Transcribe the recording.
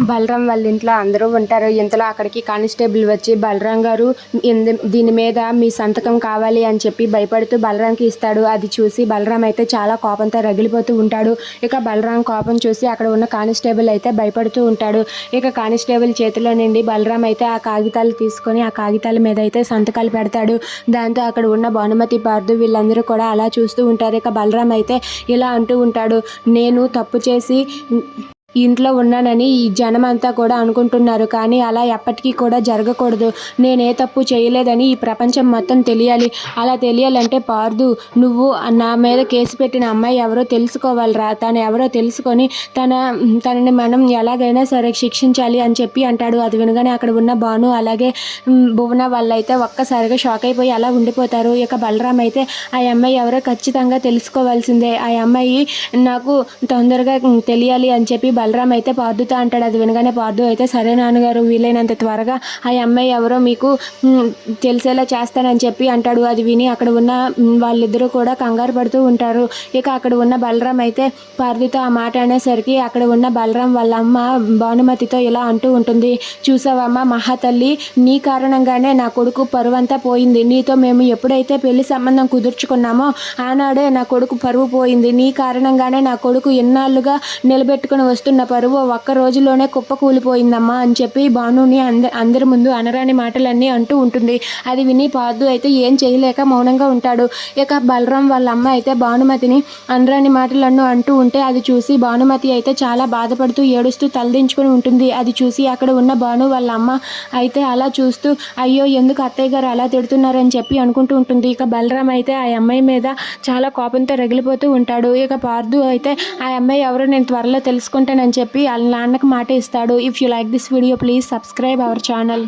బలరాం వాళ్ళ ఇంట్లో అందరూ ఉంటారు. ఇంతలో అక్కడికి కానిస్టేబుల్ వచ్చి బలరాం గారు దీని మీద మీ సంతకం కావాలి అని చెప్పి భయపడుతూ బలరాంకి ఇస్తాడు. అది చూసి బలరాం అయితే చాలా కోపంతో రగిలిపోతూ ఉంటాడు. ఇక బలరాం కోపం చూసి అక్కడ ఉన్న కానిస్టేబుల్ అయితే భయపడుతూ ఉంటాడు. ఇక కానిస్టేబుల్ చేతిలో నుండి బలరాం అయితే ఆ కాగితాలు తీసుకొని ఆ కాగితాల మీద అయితే సంతకాలు పెడతాడు. దాంతో అక్కడ ఉన్న భానుమతి పార్దు వీళ్ళందరూ కూడా అలా చూస్తూ ఉంటారు. ఇక బలరాం అయితే ఇలా అంటూ ఉంటాడు నేను తప్పు చేసి ఇంట్లో ఉన్నానని ఈ జనం అంతా కూడా అనుకుంటున్నారు. కానీ అలా ఎప్పటికీ కూడా జరగకూడదు. నేనే తప్పు చేయలేదని ఈ ప్రపంచం మొత్తం తెలియాలి. అలా తెలియాలంటే పార్దు. నువ్వు నా మీద కేసు పెట్టిన అమ్మాయి ఎవరో తెలుసుకోవాలిరా. తను ఎవరో తెలుసుకొని తన తనని మనం ఎలాగైనా సరే శిక్షించాలి అని చెప్పి అంటాడు. అది వినగానే అక్కడ ఉన్న భాను అలాగే ఉమ్, భువన వాళ్ళైతే ఒక్కసారిగా షాక్ అయిపోయి అలా ఉండిపోతారు. ఇక బలరాం అయితే ఆ అమ్మాయి ఎవరో ఖచ్చితంగా తెలుసుకోవాల్సిందే. ఆ అమ్మాయి నాకు తొందరగా తెలియాలి అని చెప్పి బలరాం అయితే పార్దుతో అంటాడు. అది వినగానే పార్దు అయితే సరే నాన్నగారు వీలైనంత త్వరగా ఆ అమ్మాయి ఎవరో మీకు తెలిసేలా చేస్తానని చెప్పి అంటాడు. అది విని అక్కడ ఉన్న వాళ్ళిద్దరూ కూడా కంగారు పడుతూ ఉంటారు. ఇక అక్కడ ఉన్న బలరాం అయితే పార్దుతో ఆ మాట అనేసరికి అక్కడ ఉన్న బలరాం వాళ్ళ అమ్మ భానుమతితో ఇలా అంటూ ఉంటుంది. చూసావమ్మ మహాతల్లి నీ కారణంగానే నా కొడుకు పరువంతా పోయింది. నీతో మేము ఎప్పుడైతే పెళ్ళి సంబంధం కుదుర్చుకున్నామో ఆనాడే నా కొడుకు పరువు పోయింది. నీ కారణంగానే నా కొడుకు ఎన్నాళ్ళుగా నిలబెట్టుకుని వస్తున్న పరువు ఒక్క రోజులోనే కుప్ప కూలిపోయిందమ్మా అని చెప్పి భానుని అంద అందరి ముందు అనరాని మాటలన్నీ అంటూ ఉంటుంది. అది విని పాదు అయితే ఏం చేయలేక మౌనంగా ఉంటాడు. ఇక బలరాం వాళ్ళ అమ్మ అయితే భానుమతిని అనరాని మాటలన్నీ అంటూ ఉంటే అది చూసి భానుమతి అయితే చాలా బాధపడుతూ ఏడుస్తూ తలదించుకుని ఉంటుంది. అది చూసి అక్కడ ఉన్న భాను వాళ్ళ అమ్మ అయితే అలా చూస్తూ అయ్యో ఎందుకు అత్తయ్య గారు అలా తిడుతున్నారని చెప్పి అనుకుంటూ ఉంటుంది. ఇక బలరాం అయితే ఆ అమ్మాయి మీద చాలా కోపంతో రగిలిపోతూ ఉంటాడు. ఇక పార్దు అయితే ఆ అమ్మాయి ఎవరో నేను త్వరలో అని చెప్పి వాళ్ళ నాన్నకు మాట ఇస్తాడు. If you like this video please subscribe our channel